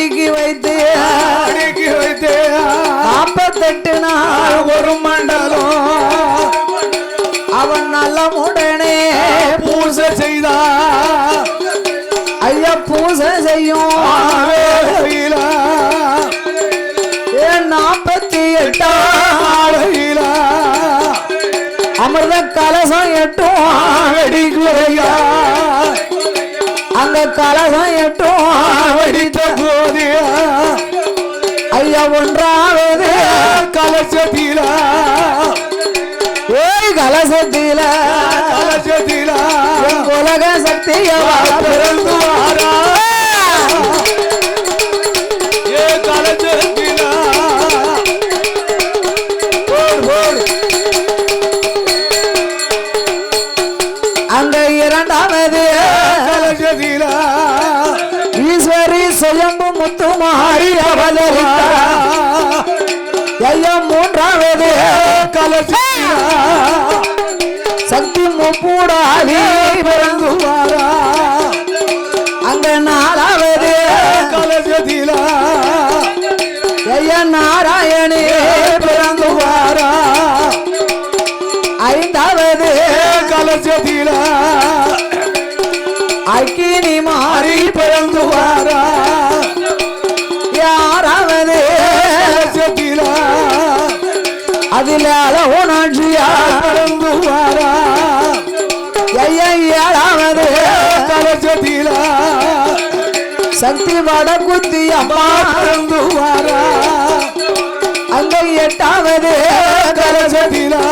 அடுக்கி வைத்து. அடுக்கி வைத்து. நாற்பத்தெட்டு நாள் ஒரு மண்டலம். அவன் நலமுடனே பூசை செய்தா. ஐயா பூசை செய்யும். நாற்பத்தி எட்டாளையில அமிர்த கலசம் எட்டும். வெடிக்குறையா அந்த கலசம் எட்டும். வெடி esa te lleva పూల చేతిలా అగ్గిని మారి పరందువారా யாராவது அதில் உணர்ச்சியாரா ஐயாவது சக்தி வட குத்தி அம்மா பறந்துவாரா? அங்கே எட்டாவது கலசதிலா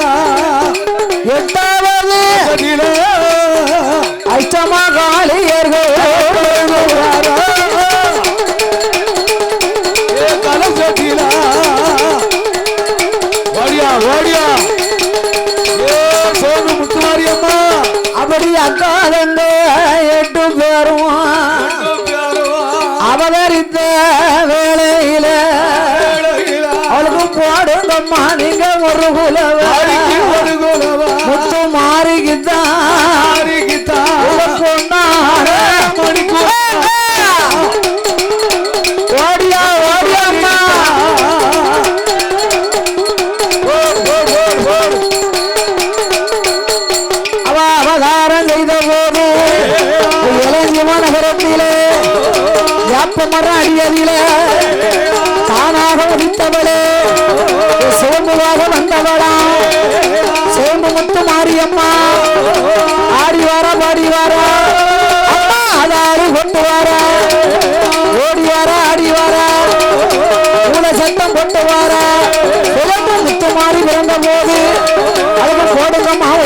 அக்காலங்க எட்டு பேரும் அவதரித்த வேலையில அவளுக்கு போடுங்கம்மா நீங்க ஒரு குலவாரி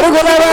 আর গোলারা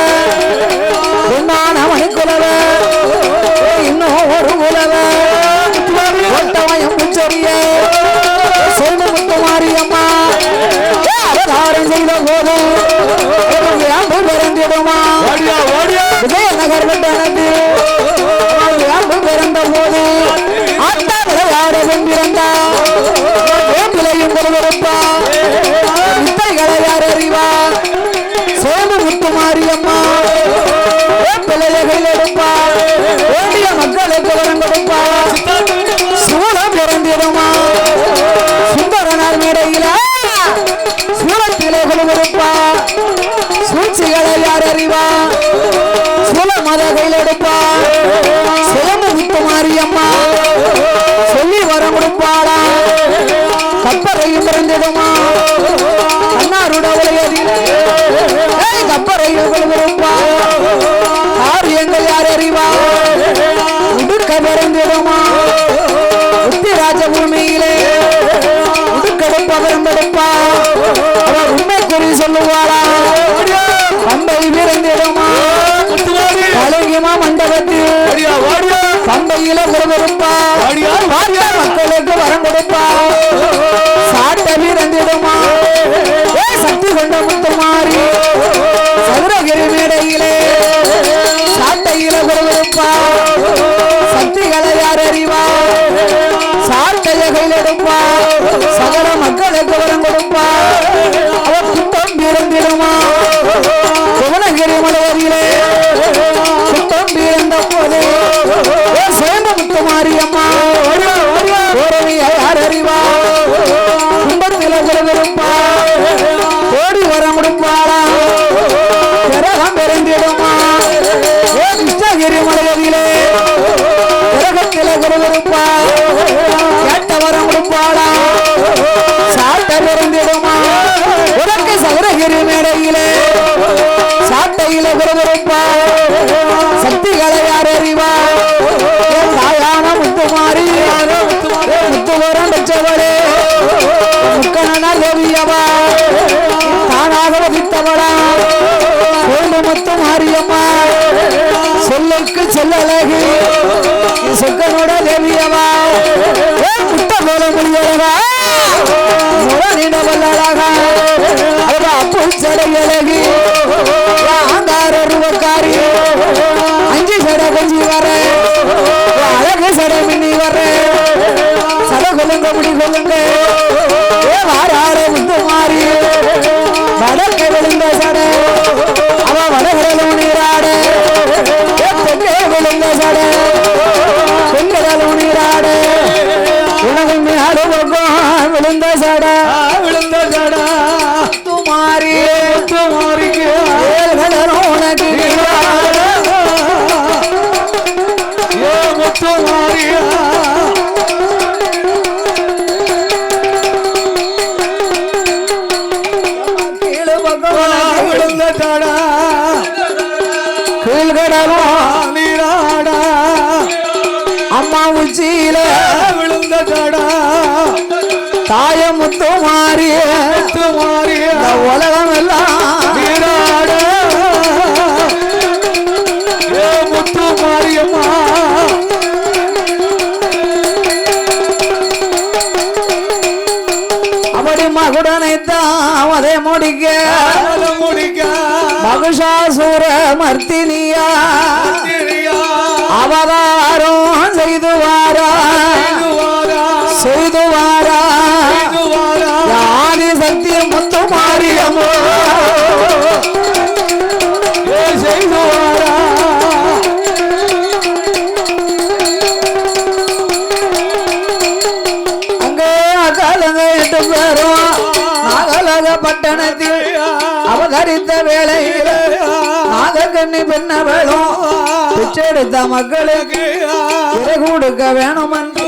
வரம் கொடுப்பார் மக்களுக்கு வரம் கொடுப்பார் சாட்ட வீரந்திடுமா. சக்தி கொண்ட முத்துமாரி. சதுரகிரி மேடையிலே சாட்டையில குருவிருப்பார் சக்திகளை யார் அறிவார் சாட்டைய கையில் எடுப்பார் சொல்லுக்கு சொல்லழகு சொக்கனோட தேவியவா? முட்ட போல முடியவா முரணிட வல்லழகா அப்பு சடையழகி மகுஷாசுர மர்த்தினியா. திரியா அவதரித்த வேளையில் நாகக்கண்ணி பெண்ணவளும் பிச்செடுத்த மக்களுக்கு கொடுக்க வேணும் என்று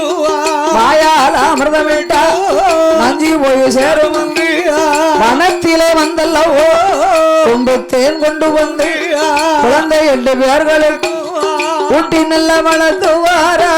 வாயால் அமிர்தமிட்டா நஞ்சி போய் சேரும் வனத்திலே வந்தல்லவோ கொண்டு தேன் கொண்டு வந்து குழந்தை எட்டு பேர்களுக்கு ஊட்டி நல்ல வளர்த்துவாரா வளர்த்துவாரா?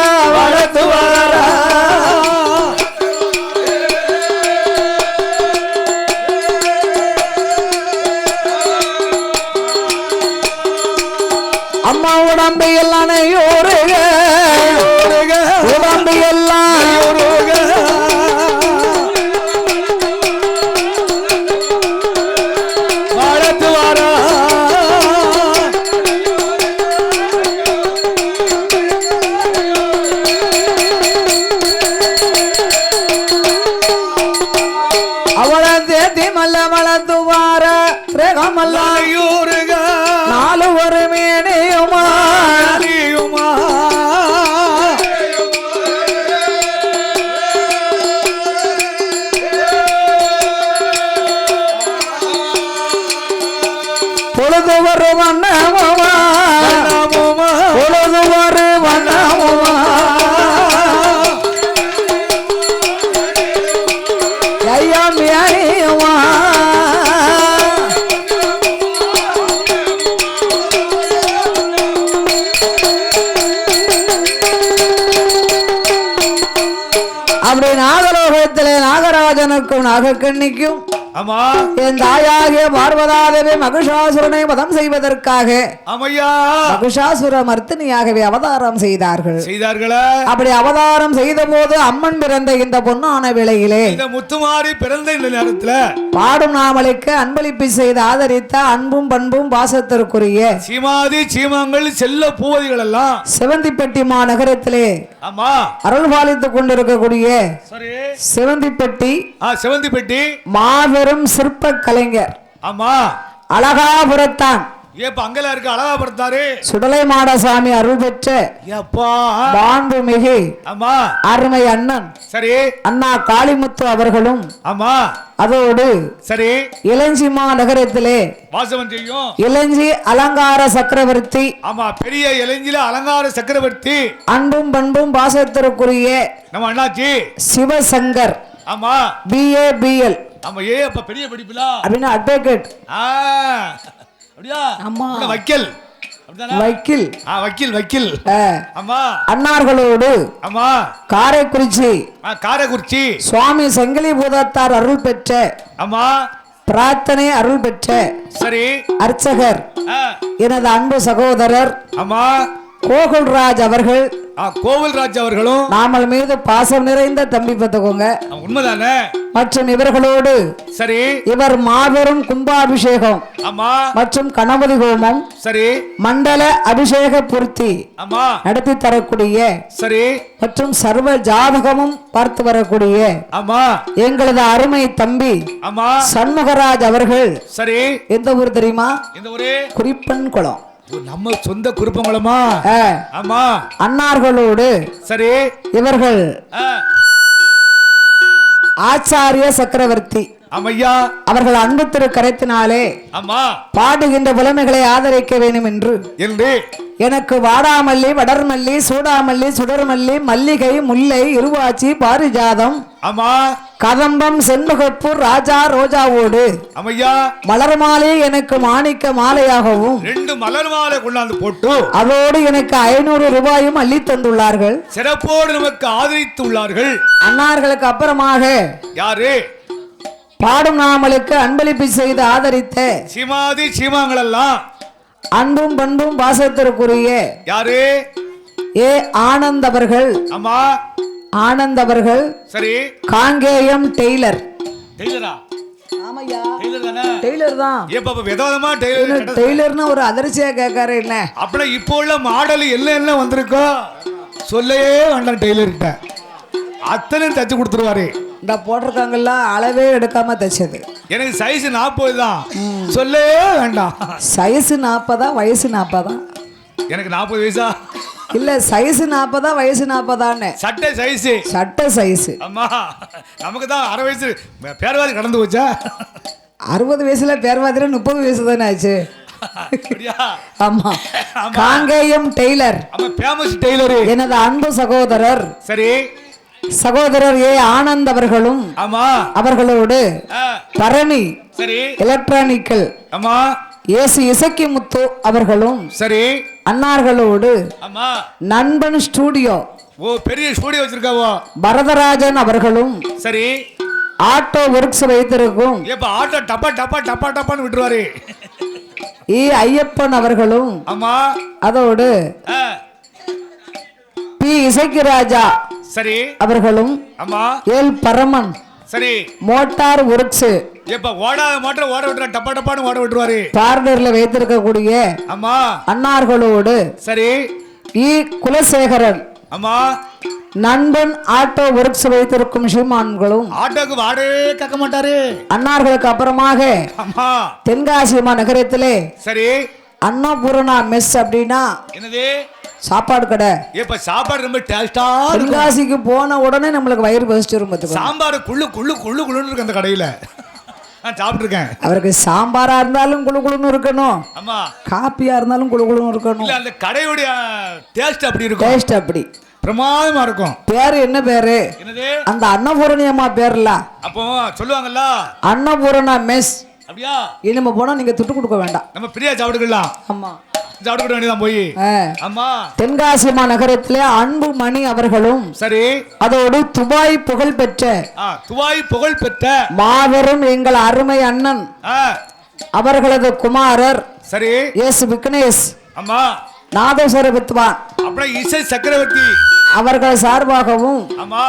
प्राणों को करने क्यों? என் தாயாகிய பார்வதாதேவி மகிஷாசுரனை வதம் செய்வதற்காக மகிஷாசுர மர்த்தினியாகவே அவதாரம் செய்தார்கள். செய்தார்களா? அப்படி அவதாரம் செய்த போது அம்மன் பிறந்த இந்த பொன்னான வேளையிலே இந்த முத்துமாரி பிறந்த இந்த நேரத்துல பாடும் நாமலுக்கு அன்பளிப்பு செய்து ஆதரித்த அன்பும் பண்பும் பாசத்திற்குரிய சீமாதி சீமாங்கள் செல்ல பூவதிகள் எல்லாம் சிவந்திப்பட்டி மாநகரத்திலே ஆமா. அருள் பாலித்துக் கொண்டிருக்கக்கூடிய சிவந்திப்பட்டி ஆ செவந்தி பெட்டி மாபெரும் சிற்ப கலைஞர். ஆமா. அழகாபுரத்தான். ஏப்ப அங்கெல்லாம் இருக்கு அழகா படுத்தாரு சுடலை மாடசாமி அருள் பெற்ற ஆமா. அருமை அண்ணன் சரி. அண்ணா காளிமுத்து அவர்களும் ஆமா. அதோடு சரி. இளஞ்சிமா நகரத்திலே வாசவன் செய்யும். இளஞ்சி அலங்கார சக்கரவர்த்தி ஆமா பெரிய இளைஞில அலங்கார சக்கரவர்த்தி. அன்பும் பண்பும் பாசத்திற்குரிய நம்ம அண்ணாச்சி. சிவசங்கர் ஆமா. பிஏ ஆமா ஏ அப்ப பெரிய படிப்புல? அப்படின்னு அட்வொகேட் ஆ. அப்படியா? ஆமா. உங்க வக்கீல். வக்கீல். ஆ வக்கீல் வக்கீல். ஆமா. அன்னார்களோடு ஆமா. காரைக்குறிச்சி. ஆ, காரைக்குறிச்சி. சுவாமி சங்கிலி பூதத்தார் அருள் பெற்ற. ஆமா. பிரார்த்தனை அருள் பெற்ற. சரி. அர்ச்சகர். எனது அன்பு சகோதரர். ஆமா. கோகுல்ராஜ் அவர்கள் கோவில்ராஜ் அவர்களும் நாமல் மீது பாசம் நிறைந்த தம்பி பார்த்துக்கோங்க ஆ, உண்மைதானே? மற்றும் இவர்களோடு சரி. இவர் மாபெரும் கும்பாபிஷேகம் ஆமா. மற்றும் கணபதி ஹோமம் சரி. மண்டல அபிஷேக பூர்த்தி ஆமா. நடத்தி தரக்கூடிய சரி. மற்றும் சர்வ ஜாதகமும் பார்த்து வரக்கூடிய ஆமா. எங்களது அருமை தம்பி ஆமா. சண்முகராஜ் அவர்கள் சரி. எந்த ஊர் தெரியுமா? குறிப்பன் குளம். நம்ம சொந்த குருப்பங்களமா ஆ, ஆமா. அன்னார்களோடு சரி. இவர்கள் ஆச்சாரிய சக்கரவர்த்தி. ஆமையா அவர்கள் அன்பு திரு கரைத்தினாலே ஆமா பாடுகின்ற புலமைகளை ஆதரிக்க வேண்டும் என்று. என்று எனக்கு வாடாமல்லி வடர்மல்லி சூடாமல்லி சுடர்மல்லி மல்லிகை முல்லை இருவாச்சி பாரிஜாதம் ஆமா கதம்பம் செண்முகப்பு ராஜா ரோஜாவோடு. ஆமையா மலர்மாலை எனக்கு மாணிக்க மாலையாகவும். ரெண்டு மலர் மாலை கொண்டாந்து போட்டு. அதோடு எனக்கு ஐநூறு ரூபாயும் அள்ளி தந்துள்ளார்கள். சிறப்போடு நமக்கு ஆதரித்து உள்ளார்கள் அன்னார்களுக்கு அப்புறமாக யாரு? பாடும் நாமலுக்கு அன்பளிப்பு செய்து ஆதரித்த சீமாதி சீமாங்களெல்லாம். அன்பும் பண்பும் பாசத்திற்குரிய யாரு? ஏ ஆனந்த் அவர்கள் ஆமா ஆனந்த் அவர்கள் சரி. காங்கேயம் டெய்லர். டெய்லரா? டெய்லர் தானே? டெய்லர்னு ஒரு அதிர்ச்சியா கேட்காரு என்ன? அப்படின்னா இப்போ உள்ள மாடல் எல்லாம் எல்லாம் வந்திருக்கோ? சொல்லவே வேண்டாம் டெய்லர் அத்தனையும் தச்சு கொடுத்துருவாரு. இந்த போட்டிருக்காங்கல்ல அளவே எடுக்காம தைச்சது. எனக்கு சைஸ் நாற்பது தான். சொல்லவே வேண்டாம். சைஸ் நாற்பதா வயசு நாற்பதா எனக்கு நாற்பது வயசா? இல்ல சைஸ் நாற்பதா வயசு நாற்பதான்னு சட்டை சைஸ் சட்டை சைஸ் அம்மா நமக்கு தான் அரை வயசு. பேரவாதி கடந்து போச்சா? அறுபது வயசுல பேர்வாதிர முப்பது வயசு தானே ஆச்சு? ஆமா. காங்கேயம் டெய்லர். ஆமா ஃபேமஸ் டெய்லரு. எனது அன்பு சகோதரர். சரி. சகோதரர் ஏ ஆனந்த் அவர்களும் அவர்களோடு சரி. எலக்ட்ரானிக்கல் ஆமா. ஏசு இசக்கி முத்து அவர்களும் சரி. அன்னார்களோடு நண்பன் ஸ்டூடியோ ஓ பெரிய ஸ்டூடியோ வச்சிருக்காவோ. பரதராஜன் அவர்களும் சரி. ஆட்டோ ஒர்க்ஸ் வைத்திருக்கும். ஏப்பா ஆட்டோ டப்பா டப்பா டப்பா டப்பான்னு விட்டுருவாரு. இ ஐயப்பன் அவர்களும் ஆமா. அதோடு பி இசக்கி ராஜா சரி. அவர்களும் ஆமா எல் பரமன் சரி. மோட்டார் ஒர்க்ஸ் ஏப்பா ஓடாத மாட்டம் ஓட விட்டுறா டப்பா டப்பான்னு ஓட விட்டுருவாரு. பார்டர்ல வைத்திருக்கக்கூடிய ஆமா அன்னார்களோடு சரி. இ. குலசேகரன் ஆமா நண்பன் ஆட்டோ ஒர்க்ஸ் வைத்திருக்கும் சீமான்களும் ஆட்டோக்கு வாடகை கேட்க மாட்டாரு. அன்னார்களுக்கு அப்புறமாக ஆமா தென்காசிமா நகரத்திலே சரி. அன்னபூரணா மெஸ் அப்படின்னா என்னது? சாப்பாடு கடை. ஏப்பா சாப்பாடு ரொம்ப டேஸ்டா தென்காசிக்கு போன உடனே நம்மளுக்கு வயிறு பசிச்சிரும் பார்த்துக்கோ சாம்பார் குள்ளு குள்ளு குள்ளு குள்ளுன்னு இருக்கு அந்த கடையில. நான் சாப்பிட்டுருக்கேன். அவருக்கு சாம்பாரா இருந்தாலும் குளு குளுன்னு இருக்கணும். ஆமா. காப்பியா இருந்தாலும் குளு குளுன்னு இருக்கணும். இல்ல அந்த கடையுடைய டேஸ்ட் அப்படி இருக்கும். டேஸ்ட் அப்படி. பிரமாதமா இருக்கும். பேரு என்ன பேரு? என்னது? அந்த அன்னபூரணி அம்மா பேர்ல. அப்போ சொல்லுவாங்கல்ல? அன்னபூரணா மெஸ் அப்படியா? இனிமே போனா நீங்க துட்டு கொடுக்க வேண்டாம். நம்ம பிரியா சாப்பிட்டுக்கலாம். ஆமா. சாப்பிட்டுக்கிட வேண்டியதான் போய். ஆமா. தென்காசிமா நகரத்திலே அன்பு மணி அவர்களும் சரி. அதோடு துபாய் புகழ் பெற்ற புகழ் பெற்ற மாபெரும் எங்கள் அருமை அண்ணன் அவர்களது குமாரர் சரி. எஸ் விக்னேஷ் ஆமா. நாதேஸ்வர வித்வான். அப்புறம் இசை சக்கரவர்த்தி. அவர்கள் சார்பாகவும்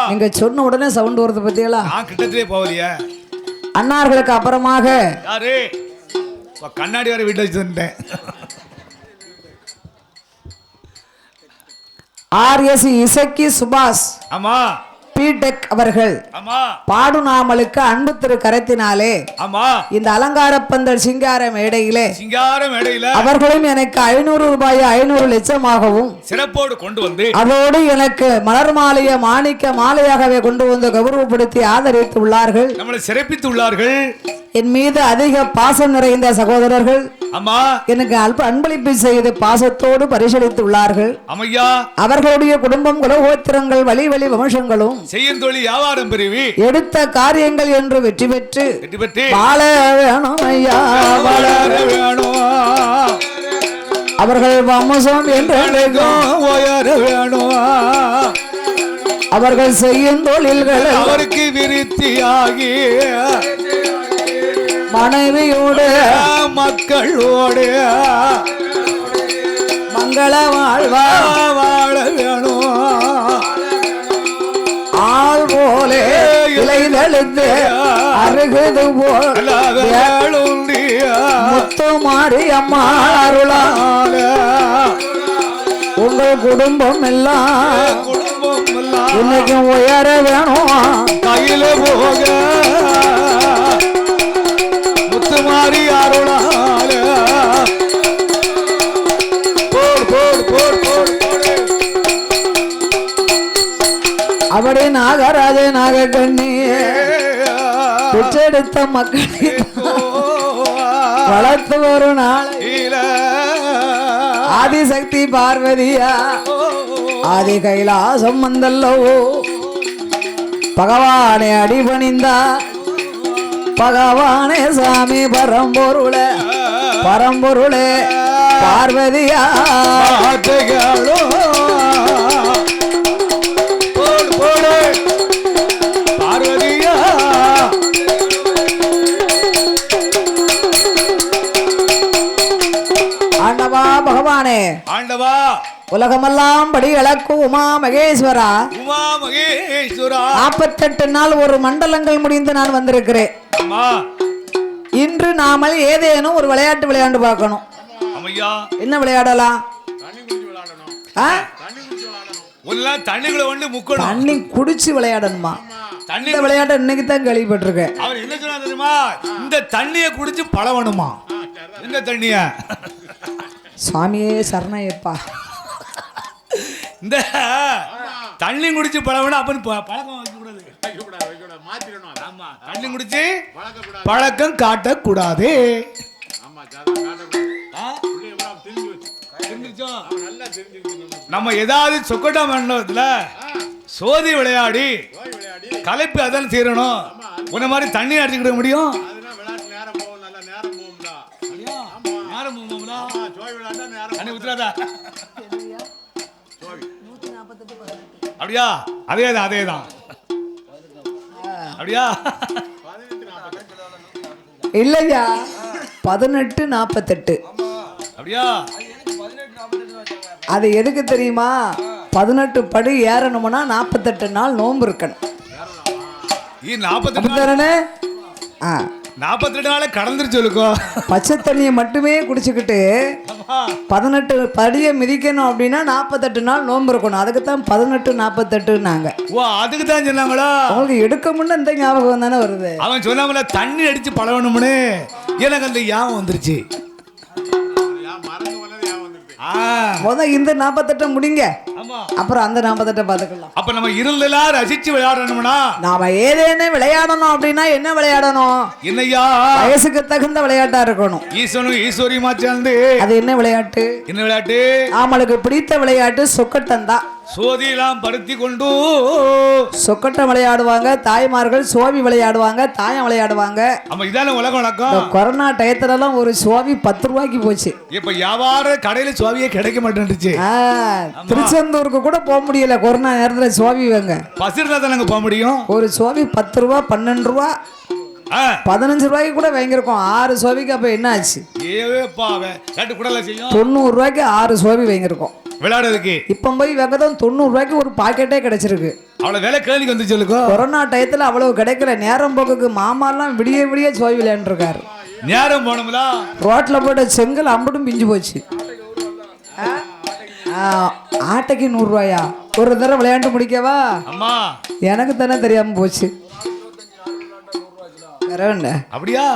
நீங்க சொன்ன உடனே சவுண்ட் வருது பத்தியலா நான் கிட்டத்திலே போகலையே. அன்னார்களுக்கு அப்புறமாக யாரு? கண்ணாடி வர வீட்டில் வச்சுட்டேன் ஆர் எஸ் இசக்கி சுபாஷ். ஆமா. பீடெக் அவர்கள். பாடுநாமலுக்கு அன்பு திரு கரத்தினாலே இந்த அலங்கார பந்தல் சிங்கார மேடையிலே அவர்களும் எனக்கு ஐநூறு ரூபாய் ஐநூறு லட்சமாகவும் சிறப்போடு கொண்டு வந்து அதோடு எனக்கு மலர் மாலைய மாணிக்க மாலையாகவே கொண்டு வந்து கௌரவப்படுத்தி ஆதரித்து உள்ளார்கள். நம்மளை சிறப்பித்து உள்ளார்கள். என் மீது அதிக பாசம் நிறைந்த சகோதரர்கள். ஆமா. எனக்கு அல்ப அன்பளிப்பு செய்து பாசத்தோடு பரிசளித்து உள்ளார்கள். அவர்களுடைய குடும்பம் குலகோத்திரங்கள் வழி வழி வம்சங்களும் செய்யும். தொழில் வியாபாரம் பிரிவி. எடுத்த காரியங்கள் என்று வெற்றி பெற்று வெற்றி பெற்று. வாழ வேணும் ஐயா வளர வேணும்? அவர்கள் வம்சம் என்று உயர வேணும்? அவர்கள் செய்யும் தொழில்களை அவருக்கு விருத்தியாகி மனைவியோடு மக்களோடு மங்கள வாழ்வா? வாழ வேணும்? போலே இலைதழுந்து அருகுது போல் அல்லாத வேளுண்டியா முத்து மாறி அம்மா அருளால. உங்கள் குடும்பம் எல்லாம் குடும்பம் எல்லாம் இன்னைக்கு உயர வேணும்? கையில போக நாகக்கண்ணி பெற்றெடுத்த மக்களை. வளர்த்து ஒரு நாளை ஆதிசக்தி பார்வதியா. ஆதி கைலாசம் வந்தல்லவோ பகவானே அடிபணிந்தா. பகவானே சாமி பரம்பொருளே. பரம்பொருளே பார்வதியா. உலகமெல்லாம் படி இழக்கும் உமா மகேஸ்வரா. உமா மகேஸ்வரா. நாற்பத்தெட்டு நாள் ஒரு மண்டலங்கள் முடிந்து நான் வந்திருக்கிறேன். இன்று நாமல் ஏதேனும் ஒரு விளையாட்டு விளையாண்டு பார்க்கணும். என்ன விளையாடலாம்? தண்ணி குடிச்சு விளையாடணுமா. தண்ணி விளையாட்டை இன்னைக்கு தான் கேள்விப்பட்டிருக்கேன். அவர் என்ன சொன்னா தெரியுமா? இந்த தண்ணிய குடிச்சு பழவணுமா? இந்த தண்ணிய. சுவாமியே இந்த தண்ணி குடிச்சு பழவணும் அப்ப ப- பழக்கம் வைக்க கூடாது ஆமா தண்ணி குடிச்சு பழக்கம் காட்டக்கூடாது. ஆ? தெரிஞ்சிருச்சோ? நம்ம ஏதாவது சொக்கட்டா மண்டபத்துல சோதி விளையாடி கலைப்பு அதான் செய்யணும் உன்ன மாதிரி தண்ணி அடிச்சுக்கிட முடியும்? அப்படியா? நேரம் போகுமாம்ல? தண்ணி ஊத்துறாதா? அப்படியா? அதேதான் அதேதான். அப்படியா? இல்லையா? பதினெட்டு நாற்பத்தெட்டு அப்படியா? அது எதுக்கு தெரியுமா? பதினெட்டு படி ஏறணும்னா நாற்பத்தெட்டு நாள் நோன்பு இருக்கணும். நாற்பத்தெட்டு நாள்? ஆ நாற்பத்தெட்டு நாளே கடந்துருச்சு சொல்லுக்கோ பச்சை தண்ணியை மட்டுமே குடிச்சுக்கிட்டு. பதினெட்டு படியை மிதிக்கணும் அப்படின்னா நாற்பத்தெட்டு நாள் நோன்பு இருக்கணும். அதுக்கு தான் பதினெட்டு நாற்பத்தெட்டுன்னாங்க ஓ அதுக்கு தான் சொன்னாங்களா? உங்களுக்கு எடுக்க முன்ன இந்த ஞாபகம் தானே வருது. அவன் சொன்னாமல தண்ணி அடிச்சு பழகணும்னு. எனக்கு அந்த யாபம் வந்துருச்சு. ஆ, முத இந்த நாற்பத்தெட்டை முடிங்க. அப்புறம் அந்த நாற்பத்தெட்டை பார்த்துக்கலாம். அப்ப நம்ம இருந்தெல்லாம் ரசிச்சு விளையாடணும்னா? நாம ஏதேனும் விளையாடணும் அப்படின்னா என்ன விளையாடணும்? என்னய்யா வயசுக்கு தகுந்த விளையாட்டா இருக்கணும். ஈஸ்வரனும் ஈஸ்வரியுமா சேர்ந்து? அது என்ன விளையாட்டு? என்ன விளையாட்டு? நம்மளுக்கு பிடித்த விளையாட்டு சொக்கட்டம் தான் சோதியெல்லாம் பருத்தி கொண்டு சொக்கட்டம் விளையாடுவாங்க தாய்மார்கள் சோவி விளையாடுவாங்க தாயம் விளையாடுவாங்க. நம்ம இதான உலக இந்த வழக்கம் கொரோனா டயத்துலலாம் ஒரு சோவி பத்து ரூபாய்க்கு போச்சு. இப்ப வியாபார கடையில சுவாவியே கிடைக்க மாட்டேன்டுச்சு ஆ, திருச்செந்தூருக்கு கூட போக முடியல. கொரோனா நேரத்துல சோவி வாங்க. தானங்க போக முடியும்? ஒரு சோவி பத்து ரூபா பன்னெண்டு ரூபா பதினஞ்சு ரூபாய்க்கு கூட வாங்கியிருக்கோம். ஆறு சோவிக்கு அப்போ என்ன ஆச்சு? தொண்ணூறு ரூபாய்க்கு ஆறு சோவி வாங்கியிருக்கோம். விளையாடுறதுக்கு? இப்போ போய் வெங்கதான் தொண்ணூறு ரூபாய்க்கு ஒரு பாக்கெட்டே கிடைச்சிருக்கு. அவ்வளவு விலை கேள்விக்கு வந்து சொல்லுக்கோ கொரோனா டயத்தில் அவ்வளவு கிடைக்கல. நேரம் போக்குக்கு மாமாலாம் விடிய விடிய சோவி விளையாண்டுருக்காரு. நேரம் போனோம்ல ரோட்டில் போட்ட செங்கல் அம்பட்டும் பிஞ்சு போச்சு. ஆட்டைக்கு நூறுரூவாயா ஒரு தடவை விளையாண்டு முடிக்கவா? அம்மா. எனக்கு தானே தெரியாம போச்சு. அப்படியா?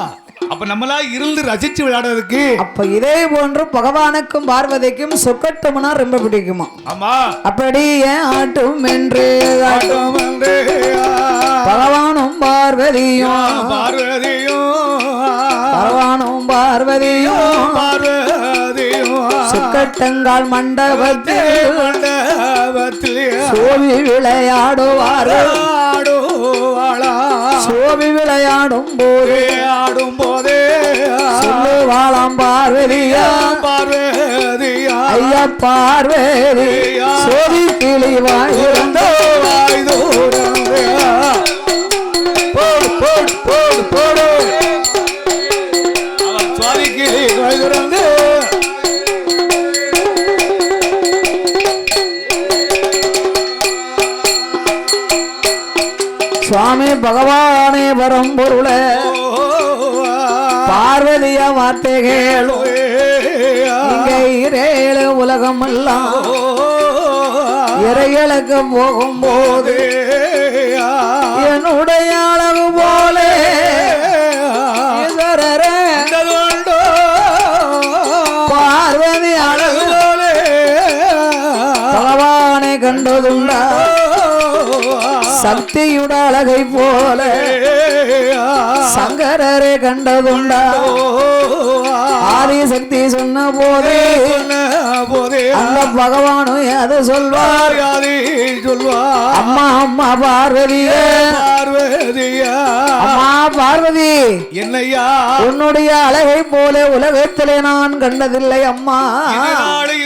அப்ப நம்மளா இருந்து ரசிச்சு விளையாடுறதுக்கு அப்ப இதே போன்று பகவானுக்கும் பார்வதிக்கும் சொக்கட்டம்னா ரொம்ப பிடிக்குமா? ஆமா அப்படி ஏன் ஆட்டும் என்று ஆட்டம் வந்து, பகவானும் பார்வதியும். பார்வதியும். பகவானும் பார்வதியும். பார்வதியும் சுக்கட்டங்கால் மண்டபத்தில் மண்டபத்தில் சோவி விளையாடுவார்கள். ஆடுவாளா சோவி விளையாடும் போது ஆடும் போதே சொல்லுவாளாம் பார்வதியா? பார்வதியா? ஐயா பார்வதி சோதி கிளி வாயிருந்த வாய் பகவானே பரம்பொருளே ஓ, பார்வதிய வார்த்தைகள் ஓ, இங்க இரேழு உலகம் எல்லாம் இறைகளுக்கு போகும்போது என்னுடைய அழகு போல பார்வதி அழகு போலே. பகவானை கண்டதுண்டா. சக்தியுட அழகை போல சங்கரரை கண்டதுண்டா. ஆதி சக்தி சொன்ன போதே அந்த பகவானும் அதை சொல்வார். யாரி சொல்வா அம்மா அம்மா பார்வதியே. பார்வதியா? அம்மா பார்வதி. என்னையா? உன்னுடைய அழகை போல உலகத்திலே நான் கண்டதில்லை அம்மா.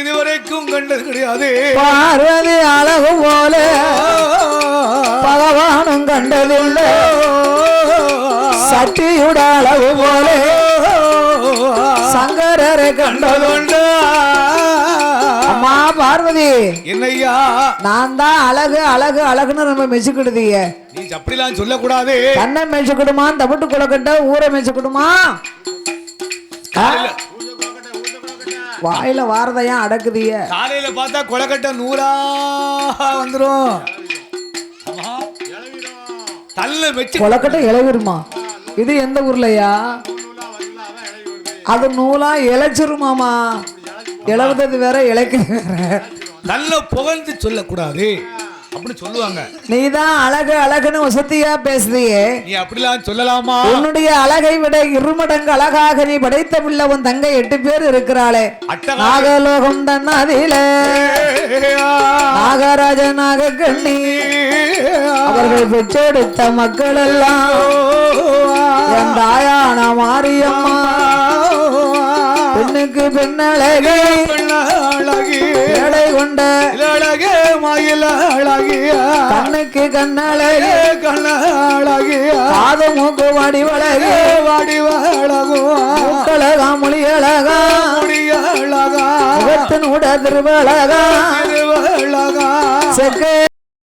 இதுவரைக்கும் கண்டது கிடையாது. பார்வதி அழகு போல பகவானும் கண்டதில்லை. சக்தியுட அழகு போல சங்கரரை கண்டது கண்டதுண்டா. பார்வதி என்னையா நான் தான் அழகு அழகு அழகுன்னு நம்ம மெச்சுக்கிடுதீங்க. நீ அப்படிலாம் சொல்லக்கூடாது. கண்ணை மெச்சுக்கிடுமா தவிட்டு குளக்கட்ட ஊரை மெச்சுக்கிடுமா? வாயில வாரதையா அடக்குதிய காலையில பார்த்தா கொலக்கட்டை நூறா வந்துரும். ஆமா. தள்ள வச்சு கொலக்கட்டை இளவிருமா? இது எந்த ஊர்லயா அது நூலா இழைச்சிருமாமா இளவுறது வேற இழைக்கிறது வேற. நல்ல புகழ்ந்து சொல்லக்கூடாது. அப்படி சொல்லுவாங்க. நீதான் அழகு அழகுன்னு வசதியா பேசுதியே நீ அப்படிலாம் சொல்லலாமா? உன்னுடைய அழகை விட இருமடங்கு அழகாக நீ படைத்த பிள்ளை உன் தங்கை எட்டு பேர் இருக்கிறாளே. நாகலோகம் தன்னாதில. நாகராஜ நாகக்கண்ணி அவர்கள் பெற்றெடுத்த மக்கள் எல்லாம் என் தாயான மாரியம்மா. பெண்ணுக்கு பெண்ணழகி எடை கொண்ட அழகே மயில் அழகிய கண்ணுக்கு கண்ணழகி. கண்ணழகிய காது மூக்கு வடிவழகி வடிவழகுவா மூக்கழகா மொழியழகா முடியழகா முகத்தின் உட திருவழகா. திருவழகா. செக்கு.